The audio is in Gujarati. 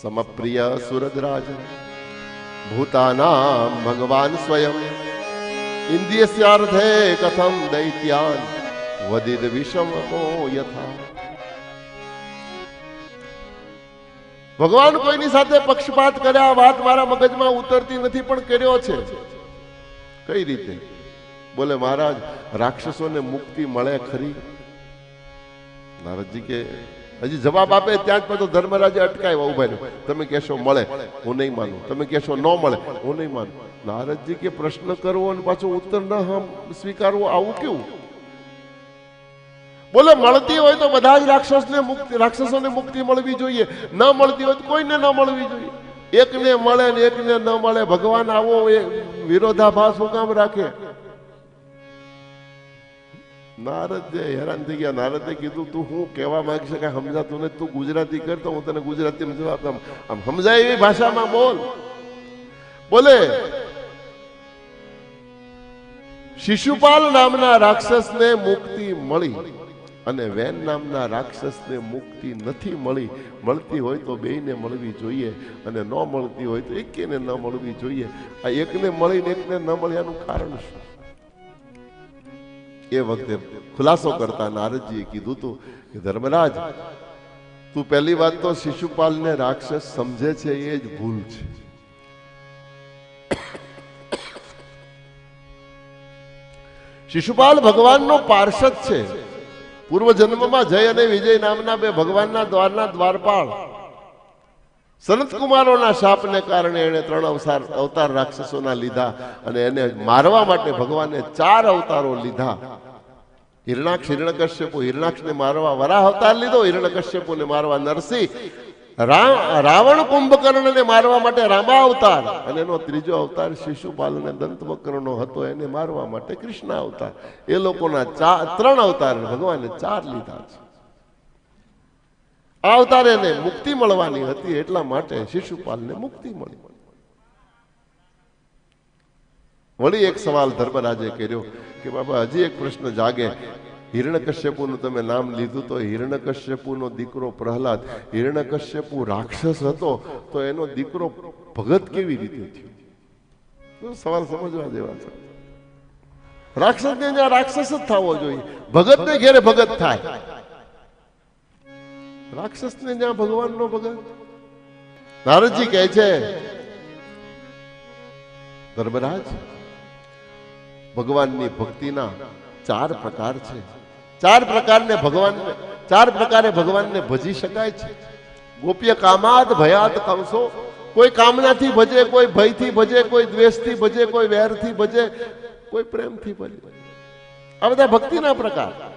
સમપ્રિય સુરદરાજ ભૂતાના ભગવાન સ્વયં ઇન્દ્રિયસ્યાર્થે કથમ દૈત્યાન વદિદ વિષમકો યથા ભગવાન કોઈની સાથે પક્ષપાત કર્યા વાત મારા મગજમાં ઉતરતી નથી, પણ કર્યો છે. કઈ રીતે? બોલે, મહારાજ, રાક્ષસોને મુક્તિ મળે ખરી? નારદજી કે હજી જવાબ આપે ત્યાં જ પછી ધર્મરાજે અટકાવ્યા, ઊભા તમે કહેશો મળે, હું નહીં માનું. તમે કહેશો ન મળે, હું નહીં માનું. નારદજી કે પ્રશ્ન કરવો અને પાછો ઉત્તર ન સ્વીકારવો, આવું કેવું? બોલે, મળતી હોય તો બધા જ રાક્ષસને મુક્તિ, રાક્ષસોને મુક્તિ મળવી જોઈએ. ન મળતી હોય તો કોઈને ન મળવી જોઈએ. એકને મળે ને એકને ન મળે, ભગવાન આવો એ વિરોધાભાસ હું કામ રાખે? નારદ હેરાન થઈ ગયા. નારદે કીધું, તું હું કહેવા માંગશે કે સમજાતું નથી. તું ગુજરાતી કરતો હું તને ગુજરાતીમાં જવાબ આમ. સમજાય એવી ભાષામાં બોલ. બોલે. શિશુપાલ નામના રાક્ષસને મુક્તિ મળી અને વેન નામના રાક્ષસને મુક્તિ નથી મળી. મળતી હોય તો બેયને મળવી જોઈએ અને ન મળતી હોય તો એકેને ન મળવી જોઈએ. આ એકને મળીને એકને ન મળ્યાનું કારણ શું? એ વખતે ખુલાસો કરતા નારદજીએ કીધું હતું કે ધર્મરાજ, તું પહેલી વાત તો શિશુપાલને રાક્ષસ સમજે છે, એ જ ભૂલ છે. શિશુપાલ ભગવાનનો પાર્ષદ છે. પૂર્વ જન્મમાં જય અને વિજય નામના બે ભગવાનના દ્વારના દ્વારપાળ સનત કુમારોના શાપને કારણે એણે ત્રણ અવતાર અવતાર રાક્ષસોના લીધા અને એને મારવા માટે ભગવાને ચાર અવતારો લીધા. હિરણાક્ષ હિરણકશ્યપુ હિરણાક્ષને મારવા વરાહ અવતાર લીધો, હિરણકશ્યપુને મારવા નરસિંહ રાવણ કુંભકર્ણને મારવા માટે રામા અવતાર અને એનો ત્રીજો અવતાર શિશુપાલ અને દંતવક્રનો હતો, એને મારવા માટે કૃષ્ણ અવતાર એ લોકોના ચાર ત્રણ અવતાર ભગવાને ચાર લીધા છે. આ અવતાર એને મુક્તિ મળવાની હતી એટલા માટે શિશુપાલને મુક્તિ મળી. વળી એક સવાલ ધર્મરાજે કર્યો કે બાબા, હજી એક પ્રશ્ન જાગે. હિરણકશ્યપુનું તમે નામ લીધું તો હિરણકશ્યપુનો દીકરો પ્રહલાદ, હિરણકશ્યપુ રાક્ષસ હતો, તો એનો દીકરો ભગત કેવી રીતે થયો? સવાલ સમજવા જેવા છે? રાક્ષસને જ્યાં રાક્ષસ જ થવો જોઈએ. ભગતને ઘેરે ભગત થાય. રાક્ષસને જ્યાં ભગવાનનો ભગત નારદજી કહે છે, ધર્મરાજ, ભગવાનની ભક્તિના ચાર પ્રકાર છે. ચાર પ્રકારને ભગવાન ચાર પ્રકારે ભગવાનને ભજી શકાય છે. ગોપ્ય કામાદ ભયાત કંસો. કોઈ કામનાથી ભજે, કોઈ ભયથી ભજે, કોઈ દ્વેષથી ભજે, કોઈ વેરથી ભજે, કોઈ પ્રેમથી ભજે. આ બધા ભક્તિના પ્રકાર.